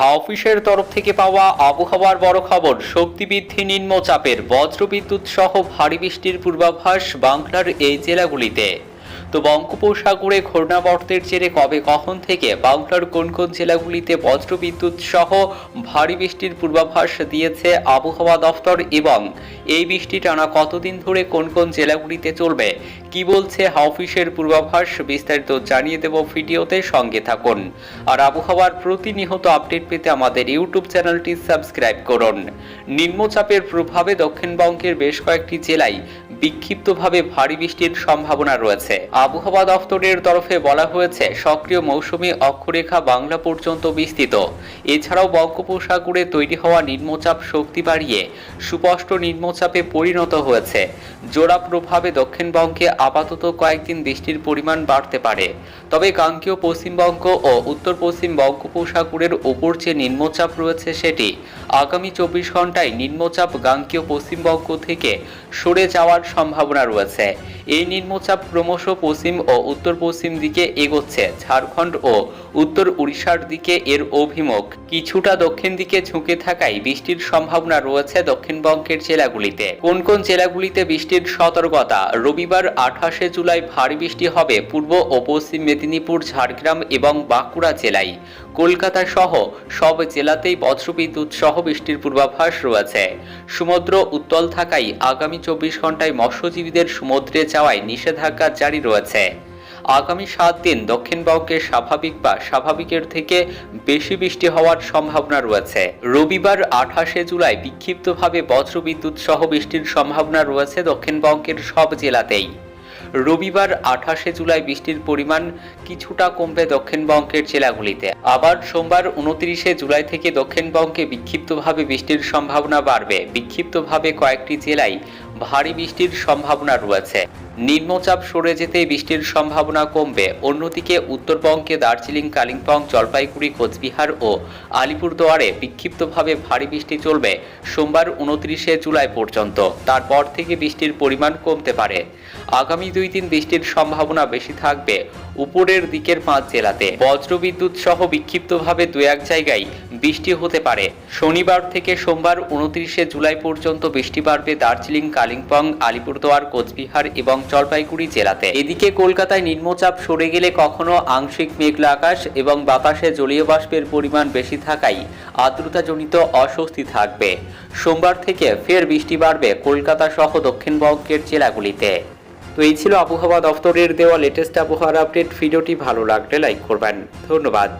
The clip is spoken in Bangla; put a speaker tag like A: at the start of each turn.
A: অফিসের তরফ থেকে পাওয়া আবহাওয়ার বড় খবর শক্তি বৃদ্ধি নিম্নচাপের, বজ্রবিদ্যুৎ সহ ভারী বৃষ্টির পূর্বাভাস বাংলার এই জেলাগুলিতে। তো বঙ্গোপসাগরে ঘূর্ণাবর্তের জেরে কবে কখন থেকে বাংলার কোন কোন জেলাগুলিতে বজ্রবিদ্যুৎ সহ ভারী বৃষ্টির পূর্বাভাস দিয়েছে আবহাওয়া দফতর এবং এই বৃষ্টি টানা কতদিন ধরে কোন কোন জেলাগুলিতে চলবে? কি বলছে অফিসের পূর্বাভাস? বিস্তারিত জানিয়ে দেব ভিডিওতে সঙ্গে থাকুন। আর আবহাওয়ার প্রতিনিয়ত আপডেট পেতে আমাদের ইউটিউব চ্যানেলটি সাবস্ক্রাইব করুন। নিম্নচাপের প্রভাবে দক্ষিণবঙ্গের বেশ কয়েকটি জেলায় বিক্ষিপ্তভাবে ভারী বৃষ্টির সম্ভাবনা রয়েছে। আবহাওয়া দফতরের তরফে বলা হয়েছে, সক্রিয় মৌসুমী অক্ষরেখা বাংলা পর্যন্ত বিস্তৃত। এছাড়াও বঙ্গোপসাগরে তৈরি হওয়া নিম্নচাপ শক্তি বাড়িয়ে সুস্পষ্ট নিম্নচাপে পরিণত হয়েছে। জোড়া প্রভাবে দক্ষিণবঙ্গে আপাতত কয়েকদিন বৃষ্টির পরিমাণ বাড়তে পারে। তবে কাঙ্ক্ষীয় পশ্চিমবঙ্গ ও উত্তর পশ্চিম বঙ্গোপসাগরের ওপর যে নিম্নচাপ রয়েছে সেটি আগামী চব্বিশ ঘন্টায় নিম্নচাপ গাঙ্গীয় পশ্চিমবঙ্গ থেকে সরে যাওয়ার সম্ভাবনা রয়েছে। এই নিম্নচাপ ক্রমশ পশ্চিম ও উত্তর পশ্চিম দিকে এগোচ্ছে। ঝাড়খণ্ড ও উত্তর উড়িষ্যার দিকে এর অভিমুখ। কিছুটা দক্ষিণ দিকে ঝুঁকে থাকায় বৃষ্টির সম্ভাবনা রয়েছে দক্ষিণবঙ্গের জেলাগুলিতে। কোন কোন জেলাগুলিতে বৃষ্টির সতর্কতা? রবিবার আঠাশে জুলাই ভারী বৃষ্টি হবে পূর্ব ও পশ্চিম মেদিনীপুর, ঝাড়গ্রাম এবং বাঁকুড়া জেলায়। কলকাতা সহ সব জেলাতেই বজ্রবিদ্যুৎ সহ বৃষ্টির পূর্বাভাস রয়েছে। সমুদ্র উত্তল থাকায় আগামী চব্বিশ ঘন্টায় মৎস্যজীবীদের সমুদ্রে যাওয়ায় নিষেধাজ্ঞা জারি রয়েছে। আগামী সাত দিন দক্ষিণবঙ্গে স্বাভাবিক বা স্বাভাবিকের থেকে বেশি বৃষ্টি হওয়ার সম্ভাবনা রয়েছে। রবিবার আঠাশে জুলাই বিক্ষিপ্তভাবে বজ্রবিদ্যুৎ সহ বৃষ্টির সম্ভাবনা রয়েছে দক্ষিণবঙ্গের সব জেলাতেই। রবিবার আঠাশে জুলাই বৃষ্টির পরিমাণ কিছুটা কমবে দক্ষিণবঙ্গের জেলাগুলিতে। আবার সোমবার উনত্রিশে জুলাই থেকে দক্ষিণবঙ্গে বিক্ষিপ্তভাবে বৃষ্টির সম্ভাবনা বাড়বে। বিক্ষিপ্তভাবে কয়েকটি জেলায় ভারী বৃষ্টির সম্ভাবনা রয়েছে। নিম্নচাপ সরে যেতে বৃষ্টির সম্ভাবনা কমবে। অন্যদিকে উত্তরবঙ্গে দার্জিলিং, কালিম্পং, জলপাইগুড়ি, কোচবিহার ও আলিপুরদুয়ারে বিক্ষিপ্তভাবে ভারী বৃষ্টি চলবে সোমবার উনত্রিশে জুলাই পর্যন্ত। তারপর থেকে বৃষ্টির পরিমাণ কমতে পারে। আগামী দুই দিন বৃষ্টির সম্ভাবনা বেশি থাকবে উপরের দিকের পাঁচ জেলাতে। বজ্রবিদ্যুৎ সহ বিক্ষিপ্তভাবে দু এক জায়গায় বৃষ্টি হতে পারে। শনিবার থেকে সোমবার উনত্রিশে জুলাই পর্যন্ত বৃষ্টি বাড়বে দার্জিলিং, কালিম্পং, আলিপুরদুয়ার, কোচবিহার এবং জলপাইগুড়ি জেলাতে। এদিকে কলকাতায় নিম্নচাপ সরে গেলে কখনো আংশিক মেঘলা আকাশ এবং বাতাসে জলীয় বাষ্পের পরিমাণ বেশি থাকায় আর্দ্রতাজনিত অস্বস্তি থাকবে। সোমবার থেকে ফের বৃষ্টি বাড়বে কলকাতা সহ দক্ষিণবঙ্গের জেলাগুলিতে। তো এই ছিল আবহাওয়া দফতরের দেওয়া লেটেস্ট আবহাওয়ার আপডেট ভিডিওটি ভালো লাগলে লাইক করবেন। ধন্যবাদ।